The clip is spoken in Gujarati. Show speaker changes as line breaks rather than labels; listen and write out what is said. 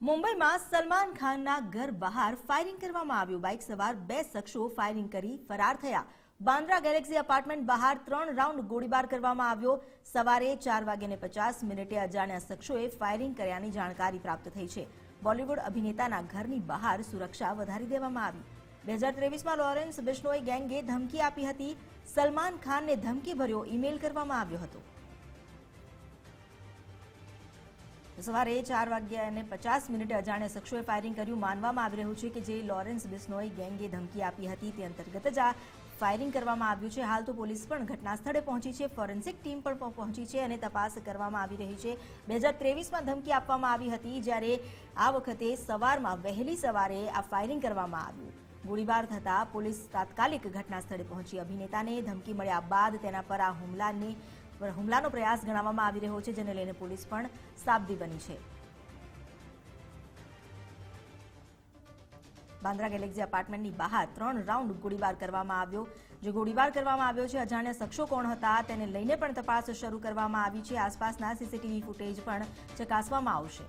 મુંબઈમાં સલમાન ખાનના ઘર બહાર ફાયરિંગ કરવામાં આવ્યું. બાઇક સવાર બે શખ્સો ફાયરિંગ કરી ફરાર થયા. બાંદ્રા ગેલેક્સી અપાર્ટમેન્ટ બહાર ત્રણ રાઉન્ડ ગોળીબાર કરવામાં આવ્યો. સવારે ચાર વાગ્યાને પચાસ મિનિટે અજાણ્યા શખ્સોએ ફાયરિંગ કર્યાની જાણકારી પ્રાપ્ત થઈ છે. બોલિવૂડ અભિનેતાના ઘરની બહાર સુરક્ષા વધારી દેવામાં આવી. બે હજાર ત્રેવીસમાં લોરેન્સ બિશ્નોઈ ગેંગે ધમકી આપી હતી. સલમાન ખાનને ધમકી ભર્યો ઈમેલ કરવામાં આવ્યો હતો. સવારે ચાર વાગ્યા અને પચાસ મિનિટે અજાણ્યા શખ્સોએ ફાયરિંગ કર્યું. માનવામાં આવી રહ્યું છે કે જે લોરેન્સ બિસ્નોઈ ગેંગે ધમકી આપી હતી તે અંતર્ગત જ આ ફાયરિંગ કરવામાં આવ્યું છે. હાલ તો પોલીસ પણ ઘટના સ્થળે પહોંચી છે. ફોરેન્સિક ટીમ પણ પહોંચી છે અને તપાસ કરવામાં આવી રહી છે. બે હજાર ત્રેવીસમાં ધમકી આપવામાં આવી હતી જ્યારે આ વખતે સવારમાં વહેલી સવારે આ ફાયરિંગ કરવામાં આવ્યું. ગોળીબાર થતાં પોલીસ તાત્કાલિક ઘટના સ્થળે પહોંચી. અભિનેતાને ધમકી મળ્યા બાદ તેના પર આ હુમલાની પર હુમલાનો પ્રયાસ ગણાવવામાં આવી રહ્યો છે, જેને લઈને પોલીસ પણ સાબદી બની છે. બાંદ્રા ગેલેક્સી અપાર્ટમેન્ટની બહાર ત્રણ રાઉન્ડ ગોળીબાર કરવામાં આવ્યો, જે ગોળીબાર કરવામાં આવ્યો છે. અજાણ્યા શખ્સો કોણ હતા તેને લઈને પણ તપાસ શરૂ કરવામાં આવી છે. આસપાસના સીસીટીવી ફૂટેજ પણ ચકાસવામાં આવશે.